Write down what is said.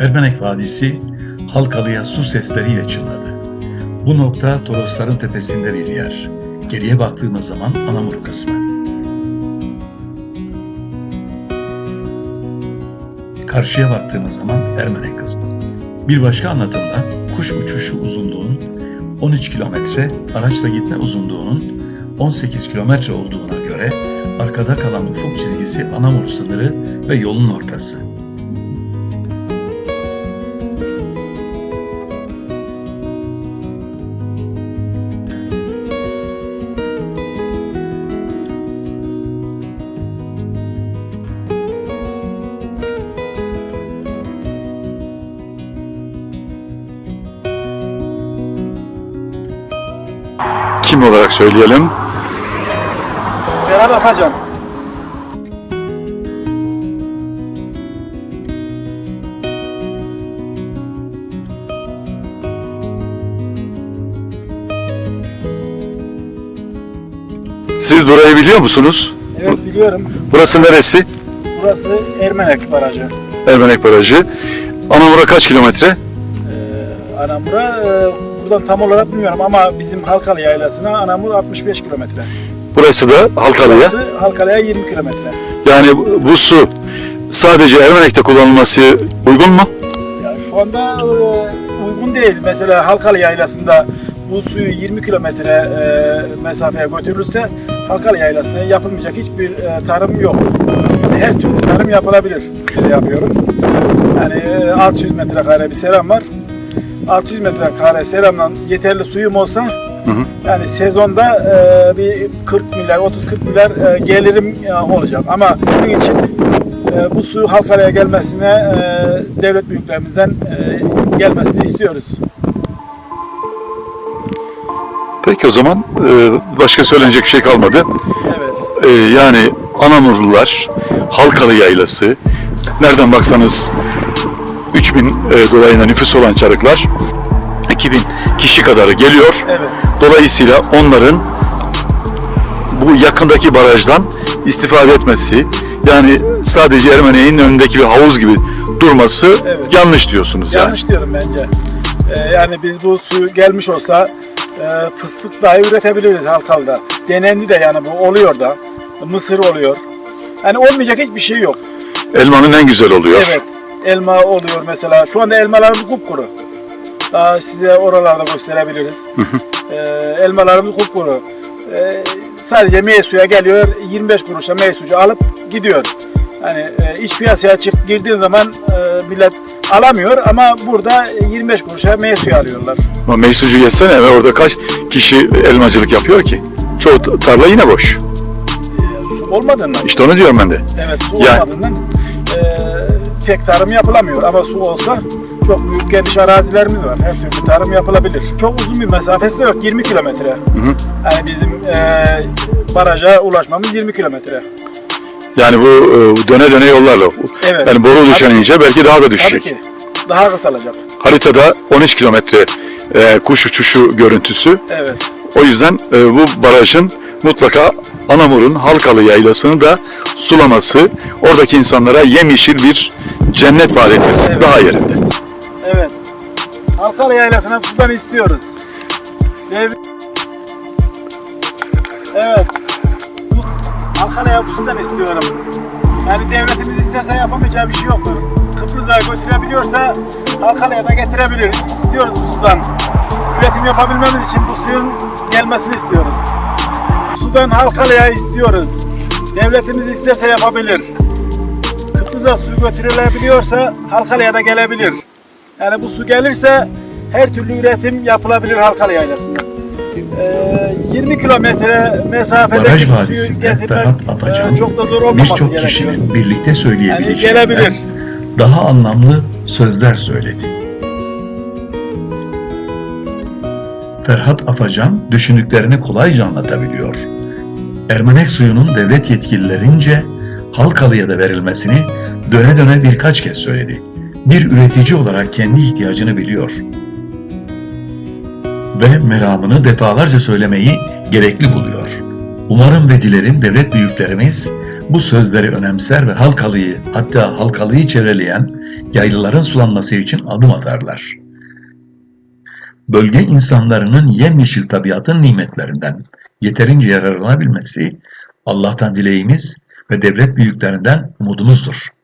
Ermenek Vadisi Halkalı'ya su sesleriyle çınladı. Bu nokta Torosların tepesinde bir yer. Geriye baktığımız zaman Anamur kısmı. Karşıya baktığımız zaman Ermenek kısmı. Bir başka anlatımda kuş uçuşu uzunluğun 13 kilometre, araçla gitme uzunluğunun 18 kilometre olduğuna göre arkada kalan ufuk çizgisi Anamur sınırı ve yolun ortası. Kim olarak söyleyelim? Ferhat Afacan. Siz burayı biliyor musunuz? Evet biliyorum. Burası neresi? Burası Ermenek Barajı. Ermenek Barajı. Anamur'a kaç kilometre? Ee, Anamur'a e, buradan tam olarak bilmiyorum ama bizim Halkalı Yaylası'na Anamur 65 kilometre. Burası da Halkalı'ya. Burası Halkalı'ya 20 kilometre. Yani bu- bu su sadece Ermenek'te kullanılması uygun mu? Ya şu anda e, uygun değil. Mesela Halkalı Yaylası'nda bu suyu 20 kilometre e, mesafeye götürülürse Halkalı Yaylası'na yapılmayacak hiçbir e, tarım yok. Her türlü tarım yapılabilir. Şöyle yapıyorum. Yani e, 600 metrekare bir seram var. 600 metrekare seramdan yeterli suyum olsa hı. yani sezonda e, bir 40 milyar, 30-40 milyar e, gelirim e, olacak. Ama bunun için e, bu su Halkalı'ya gelmesine e, devlet büyüklerimizden e, gelmesini istiyoruz. Peki o zaman e, başka söylenecek şey kalmadı. Evet. E, yani Anamurlular, Halkalı Yaylası, nereden baksanız 3000 e, dolayında nüfus olan çarıklar 2000 kişi kadarı geliyor. Evet. Dolayısıyla onların bu yakındaki barajdan istifade etmesi, yani sadece Ermeniye'nin önündeki bir havuz gibi durması Evet. yanlış diyorsunuz yani. Yanlış diyorum bence. E, yani biz bu su gelmiş olsa e, fıstık dahi üretebiliriz Halkalı'da. Denendi de yani bu oluyor da. Mısır oluyor. Yani olmayacak hiçbir şey yok. Elmanın en güzel oluyor. Evet. Elma oluyor mesela. Şu anda elmalarımız kupkuru. Daha size oralarda gösterebiliriz. ee, elmalarımız kupkuru. Ee, sadece meyve suya geliyor. 25 kuruşa meyve suyu alıp gidiyor. Hani e, iç piyasaya çık girdiğin zaman e, millet alamıyor ama burada 25 kuruşa meyve suyu alıyorlar. Ama meysucu geçsene ve orada kaç kişi elmacılık yapıyor ki? Çoğu tarla yine boş. Su olmadığından. İşte onu diyorum ben de. Evet su Yani- olmadığından pek tarım yapılamıyor ama su olsa çok büyük geniş arazilerimiz var. Her türlü tarım yapılabilir. Çok uzun bir mesafesi de yok. 20 kilometre. Yani bizim e, baraja ulaşmamız 20 kilometre. Yani bu e, döne döne yollarla. Evet. Yani boru Tabii- düşenince belki daha da Tabii düşecek. ki. Daha kısalacak. Haritada 13 kilometre e, kuş uçuşu görüntüsü. Evet. O yüzden e, bu barajın mutlaka Anamur'un Halkalı yaylasını da sulaması, oradaki insanlara yemyeşil bir cennet vaat etmesi Evet. daha yerinde. Evet. Halkalı yaylasına sudan istiyoruz. Dev- Evet. Bu sudan istiyorum. Yani devletimiz isterse yapamayacağı bir şey yoktur. Kıbrıs'a götürebiliyorsa Halkalı'ya da getirebilir. İstiyoruz bu sudan. Üretim yapabilmemiz için bu suyun gelmesini istiyoruz. Sudan Halkalı'ya istiyoruz. Devletimiz isterse yapabilir. Kıbrıs'a su götürülebiliyorsa Halkalı'ya da gelebilir. Yani bu su gelirse her türlü üretim yapılabilir Halkalı Yaylası'nda. Ee, 20 kilometre mesafede Baraj suyu getirmek e, çok da zor olmaması birçok kişinin birlikte söyleyebileceğinden Yani gelebilir. daha anlamlı sözler söyledi. Ferhat Afacan düşündüklerini kolayca anlatabiliyor. Ermenek suyunun devlet yetkililerince Halkalı'ya da verilmesini döne döne birkaç kez söyledi. Bir üretici olarak kendi ihtiyacını biliyor. Ve meramını defalarca söylemeyi gerekli buluyor. Umarım ve dilerim devlet büyüklerimiz bu sözleri önemser ve Halkalı'yı hatta Halkalı'yı çevreleyen yaylaların sulanması için adım atarlar. Bölge insanlarının yemyeşil tabiatın nimetlerinden yeterince yararlanabilmesi Allah'tan dileğimiz ve devlet büyüklerinden umudumuzdur.